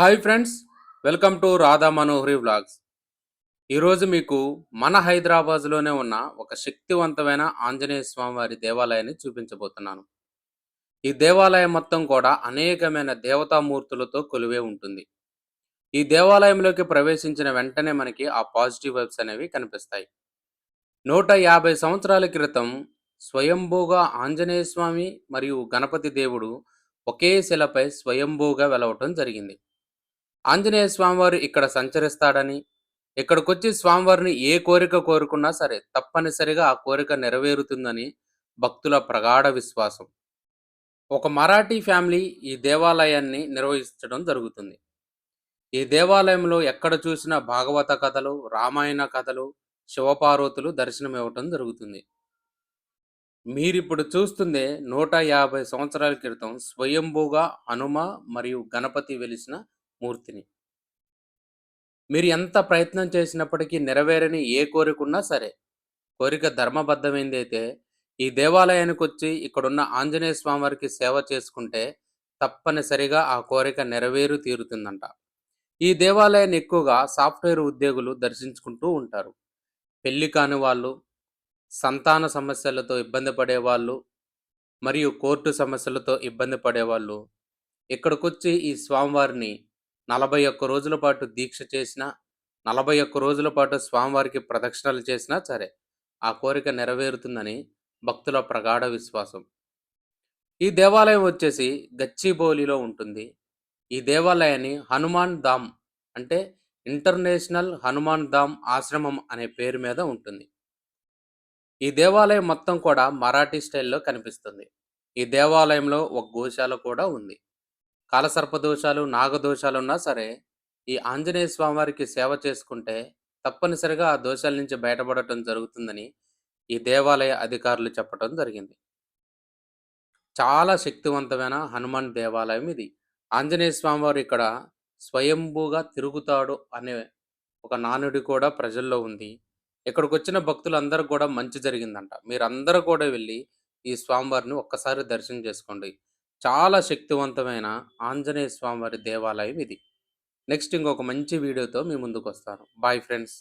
Hi friends welcome to Radha Manohari vlogs. ఈరోజు మీకు మన హైదరాబాద్లోనే ఉన్న ఒక శక్తివంతమైన ఆంజనేయ స్వామి వారి దేవాలయాన్ని చూపించబోతున్నాను. ఈ దేవాలయం మొత్తం కూడా అనేకమైన దేవతామూర్తులతో కొలువే ఉంటుంది. ఈ దేవాలయంలోకి ప్రవేశించిన వెంటనే మనకి ఆ పాజిటివ్ వైబ్స్ అనేవి కనిపిస్తాయి. నూట యాభై సంవత్సరాల క్రితం స్వయంభూగా ఆంజనేయ స్వామి మరియు గణపతి దేవుడు ఒకే శిలపై స్వయంభూగా వెలవటం జరిగింది. ఆంజనేయ స్వామివారు ఇక్కడ సంచరిస్తాడని ఇక్కడికొచ్చి స్వామివారిని ఏ కోరిక కోరుకున్నా సరే తప్పనిసరిగా ఆ కోరిక నెరవేరుతుందని భక్తుల ప్రగాఢ విశ్వాసం. ఒక మరాఠీ ఫ్యామిలీ ఈ దేవాలయాన్ని నిర్వహించడం జరుగుతుంది. ఈ దేవాలయంలో ఎక్కడ చూసినా భాగవత కథలు రామాయణ కథలు శివపార్వతులు దర్శనమివ్వటం జరుగుతుంది. మీరిప్పుడు చూస్తుందే నూట యాభై సంవత్సరాల క్రితం స్వయంభూగా హనుమ మరియు గణపతి వెలిసిన మూర్తిని. మీరు ఎంత ప్రయత్నం చేసినప్పటికీ నెరవేరని ఏ కోరిక ఉన్నా సరే కోరిక ధర్మబద్ధమైంది అయితే ఈ దేవాలయానికి వచ్చి ఇక్కడున్న ఆంజనేయ స్వామివారికి సేవ చేసుకుంటే తప్పనిసరిగా ఆ కోరిక నెరవేరు తీరుతుందంట. ఈ దేవాలయాన్ని ఎక్కువగా సాఫ్ట్వేర్ ఉద్యోగులు దర్శించుకుంటూ ఉంటారు. పెళ్ళి కాని వాళ్ళు సంతాన సమస్యలతో ఇబ్బంది పడే వాళ్ళు మరియు కోర్టు సమస్యలతో ఇబ్బంది పడేవాళ్ళు ఇక్కడికొచ్చి ఈ స్వామివారిని నలభై ఒక్క రోజుల పాటు దీక్ష చేసిన నలభై ఒక్క రోజుల పాటు స్వామివారికి ప్రదక్షిణలు చేసినా సరే ఆ కోరిక నెరవేరుతుందని భక్తుల ప్రగాఢ విశ్వాసం. ఈ దేవాలయం వచ్చేసి గచ్చిబౌలిలో ఉంటుంది. ఈ దేవాలయాన్ని హనుమాన్ ధామ్ అంటే ఇంటర్నేషనల్ హనుమాన్ ధామ్ ఆశ్రమం అనే పేరు మీద ఉంటుంది. ఈ దేవాలయం మొత్తం కూడా మరాఠీ స్టైల్లో కనిపిస్తుంది. ఈ దేవాలయంలో ఒక గోశాల కూడా ఉంది. కాలసర్ప దోషాలు నాగదోషాలు ఉన్నా సరే ఈ ఆంజనేయ స్వామివారికి సేవ చేసుకుంటే తప్పనిసరిగా ఆ దోషాల నుంచి బయటపడటం జరుగుతుందని ఈ దేవాలయ అధికారులు చెప్పడం జరిగింది. చాలా శక్తివంతమైన హనుమాన్ దేవాలయం ఇది. ఆంజనేయ స్వామివారు ఇక్కడ స్వయంభూగా తిరుగుతాడు అనే ఒక నానుడి కూడా ప్రజల్లో ఉంది. ఇక్కడికి వచ్చిన భక్తులందరూ కూడా మంచి జరిగిందంట. మీరందరూ కూడా వెళ్ళి ఈ స్వామివారిని ఒక్కసారి దర్శనం చేసుకోండి. చాలా శక్తివంతమైన ఆంజనేయ స్వామివారి దేవాలయం ఇది. నెక్స్ట్ ఇంకొక మంచి వీడియోతో మీ ముందుకు వస్తాను బాయ్ ఫ్రెండ్స్